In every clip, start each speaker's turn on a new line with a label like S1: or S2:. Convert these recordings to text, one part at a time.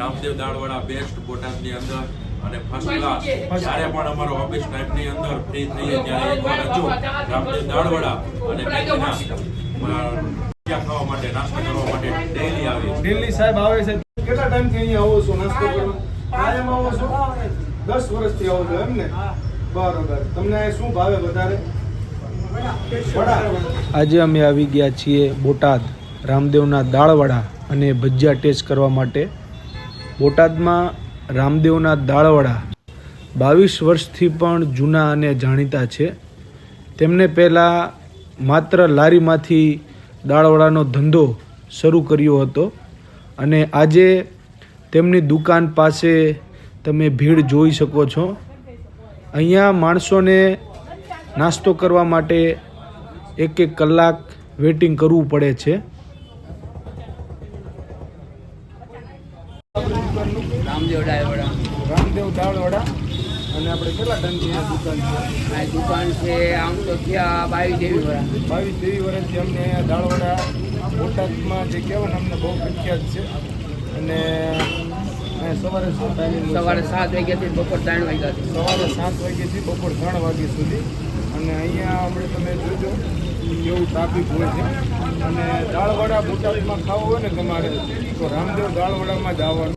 S1: Ramdev દાળવાળા best બોટાદની અંદર અને first class જ્યારે પણ અમારો ઓફિસ ટાઈમની અંદર ફ્રી થઈએ ત્યારે એકવાર હજુ રામદેવ દાળવાળા અને ખાવા માટે નાસ્તો કરવા માટે ડેલી આવે
S2: ડેલી સાહેબ આવે છે. કેટલા ટાઈમથી અહીંયા આવો છો નાસ્તો કરવા? કાયમ આવો છો? દસ વર્ષથી આવો છો એમ ને? બરોબર. તમને શું ભાવે વધારે?
S3: આજે અમે આવી ગયા છીએ બોટાદ રામદેવના દાળવડા અને ભજીયા ટેસ્ટ કરવા માટે. બોટાદમાં રામદેવના દાળવડા બાવીસ વર્ષથી પણ જૂના અને જાણીતા છે. તેમને પહેલાં માત્ર લારીમાંથી દાળવડાનો ધંધો શરૂ કર્યો હતો અને આજે તેમની દુકાન પાસે તમે ભીડ જોઈ શકો છો. અહીંયા માણસોને નાસ્તો કરવા માટે એક એક કલાક વેઇટિંગ કરવું પડે છે.
S4: રામદેવ ડાયવડા.
S2: રામદેવ દાળવડા અને આપણે કેટલા ટાઈમથી અહીંયા દુકાન છે?
S4: આ દુકાન છે આમ તો થયા બાવીસ જેવી વડા
S2: બાવીસ જેવી વર્ષથી અમને અહીંયા દાળવડા બોટાદમાં જે કહેવાય ને અમને બહુ પ્રખ્યાત છે. અને સવારે શું ટાઈમ
S4: સવારે સાત વાગ્યાથી બપોર ત્રણ વાગ્યાથી.
S2: સવારે સાત વાગ્યાથી બપોર ત્રણ વાગ્યા સુધી. અને અહીંયા આપણે તમે જોજો એવું ટ્રાફિક હોય છે. અને દાળવડા બોટાદમાં ખાવું હોય ને તમારે તો રામદેવ દાળવડામાં જ આવવાનું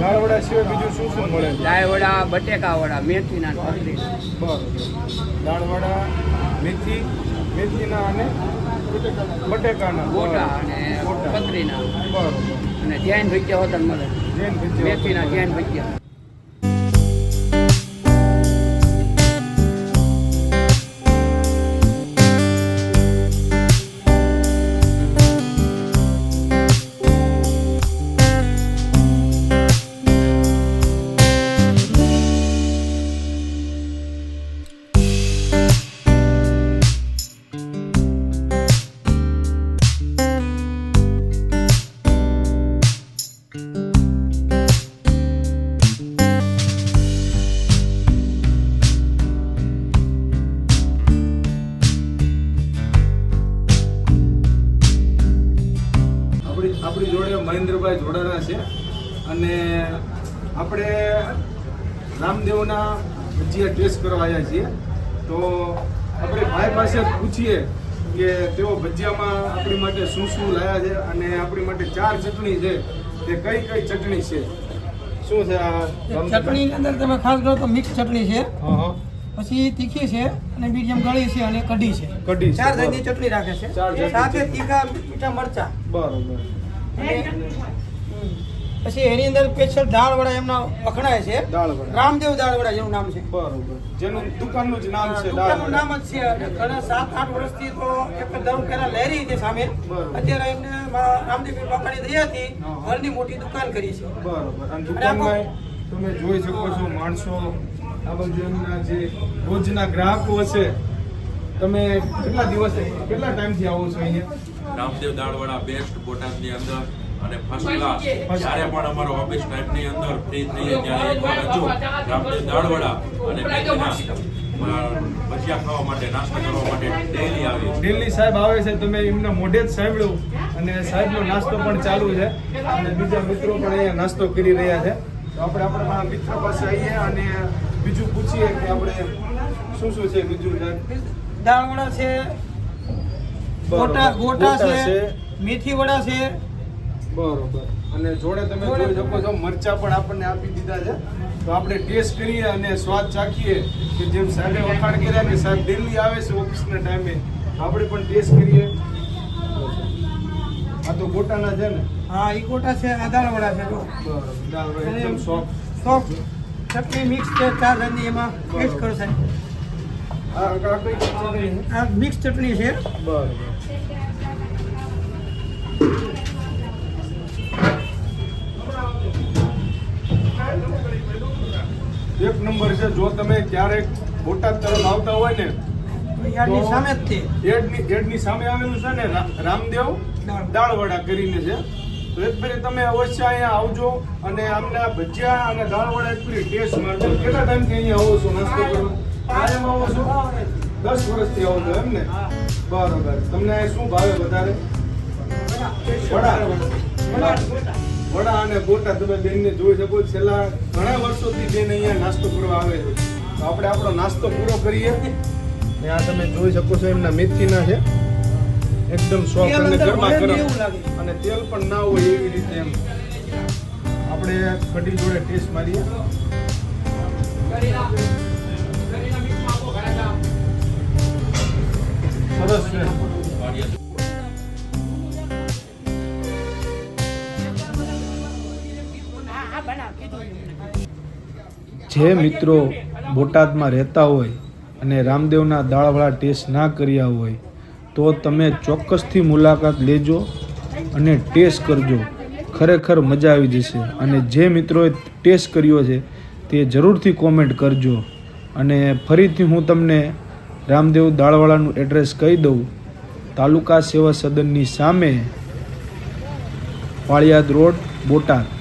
S2: દાળવડા સિવાય બીજું શું શું મળે? દાળ
S4: ડાયવડા બટેકા વડા મેથીના પતરી
S2: બરોબર. દાળવડા મેથી મેથીના અને બટેકાના.
S4: ગોટા અને. પતરીના
S2: બરોબર.
S4: અને જૈન ભજીયા હોતા મળે
S2: જૈન ભજીયા.
S4: મેથીના જૈન ભજીયા.
S2: મહેન્દ્રભાઈ જોડાણા છે. અને આપણે રામદેવના ભજીયા ટેસ્ટ કરવા આવ્યા છીએ. તો આપણે ભાઈ પાસે પૂછીએ કે તેઓ ભજીયામાં આપણી માટે શું શું લાયા છે અને આપણી માટે ચાર ચટણી છે. તે કઈ કઈ ચટણી છે? શું છે આ?
S5: ચટણીની અંદર તમે ખાસ કરો તો મિક્સ ચટણી છે.
S2: હા હા.
S5: પછી તીખી છે અને મીડિયમ ગળી છે અને કઢી છે.
S2: કઢી
S5: ચાર જાતની ચટણી રાખે છે.
S2: ચાર
S5: સાથે તીખા મીઠા મરચા.
S2: બરોબર.
S5: પછી એની અંદર સ્પેશિયલ દાળ વડા એમના વખણાય છે.
S2: દાળવડા.
S5: રામદેવ દાળ વડા જેનું નામ છે.
S2: બરોબર. જેનું દુકાનનું જ નામ છે
S5: દુકાનનું. નામ જ છે ઘણા સાત આઠ વર્ષથી તો એક દર પહેલા લહેરી હતી સામે. અત્યારે એમને રામદેવ બાપાની દયાથી
S2: હા.
S5: ઘરની મોટી દુકાન કરી છે.
S2: બરોબર. અને દુકાનમાં તમે જોઈ શકો છો માણસો આ એમના જે રોજના ગ્રાહકો હશે તમે કેટલા દિવસ કેટલા ટાઈમથી આવો છો અહીંયા?
S1: રામદેવ દાળવાળા બેસ્ટ બોટાદની અંદર અને ફર્સ્ટ ક્લાસ જ્યારે પણ અમારો ઓફિસ ટાઈમની અંદર ફ્રી થઈએ ત્યારે એકવાર હજુ રામદેવ દાળવાળા અને ભજીયા ખાવા માટે નાસ્તો કરવા માટે ડેલી આવે
S2: ડેલી સાહેબ આવે છે તમે એમના મોઢે જ સાંભળ્યું. અને સાહેબનો નાસ્તો પણ ચાલુ છે. અને બીજા મિત્રો પણ અહીંયા નાસ્તો કરી રહ્યા છે. તો આપણે આપણા મિત્ર પાસે આવીએ અને બીજું પૂછીએ કે આપણે શું શું છે બીજું દાળવડા
S5: દાળ વડા છે ગોટા ગોટા છે મેથી વડા છે.
S2: બરોબર. અને જોડે તમે જોઈ શકો છો મરચા પણ આપણને આપી દીધા છે. તો આપણે ટેસ્ટ કરીએ અને સ્વાદ ચાખીએ કે જેમ સાહેબે વખાણ કર્યા કે સાહેબ દિલ્હી આવે છે ઓફિસના ટાઈમે આપણે પણ ટેસ્ટ કરીએ. આ તો ગોટાના છે ને?
S5: હા એ ગોટા છે આ દાળ વડા છે જો.
S2: બરોબર દાળ વડા એકદમ સોફ્ટ
S5: સોફ્ટ ચટણી મિક્સ છે ચાર જાતની એમાં. ટેસ્ટ કરો સાહેબ.
S2: આ આ કઈ ચટણી?
S5: આ મિક્સ ચટણી છે.
S2: બરોબર. છે જો તમે ક્યારેક બોટાદ તરફ આવતા હોય ને એડની સામે આવેલું છે ને રામદેવ
S5: દાળ.
S2: દાળવડા કરીને છે. તો એક ફેરી તમે અવશ્ય અહીંયા આવજો અને આમના ભજીયા અને દાળવડા એક ફેરી ટેસ્ટ મારજો. કેટલા ટાઈમથી અહીંયા આવો છો નાસ્તો કરવા? કાયમ આવો છો? દસ વર્ષથી આવો છો એમ ને? બરોબર. તમને શું ભાવે વધારે? વડા. વડા. અને ગોટા તમે બેનને જોઈ શકો છો. છેલ્લા ઘણા વર્ષોથી બેન અહીંયા નાસ્તો કરવા આવે છે. તો આપણે આપણો નાસ્તો પૂરો કરીએ. ને આ તમે જોઈ શકો છો એમના મેથીના છે. એકદમ સોફ્ટ અને ગરમા ગરમ. અને તેલ પણ ના હોય એવી રીતે એમ. આપણે કઢી જોડે ટેસ્ટ મારીએ. સરસ છે.
S3: જે મિત્રો બોટાદમાં રહેતા હોય અને રામદેવના દાળવાળા ટેસ્ટ ના કર્યા હોય, તો તમે ચોક્કસથી મુલાકાત લેજો અને ટેસ્ટ કરજો. ખરેખર મજા આવી જશે. અને જે મિત્રોએ ટેસ્ટ કર્યો છે, તે જરૂરથી કોમેન્ટ કરજો. અને ફરીથી હું તમને રામદેવ દાળવાળાનું એડ્રેસ કહી દઉં. તાલુકા સેવા સદનની સામે પાળિયાદ રોડ, બોટાદ.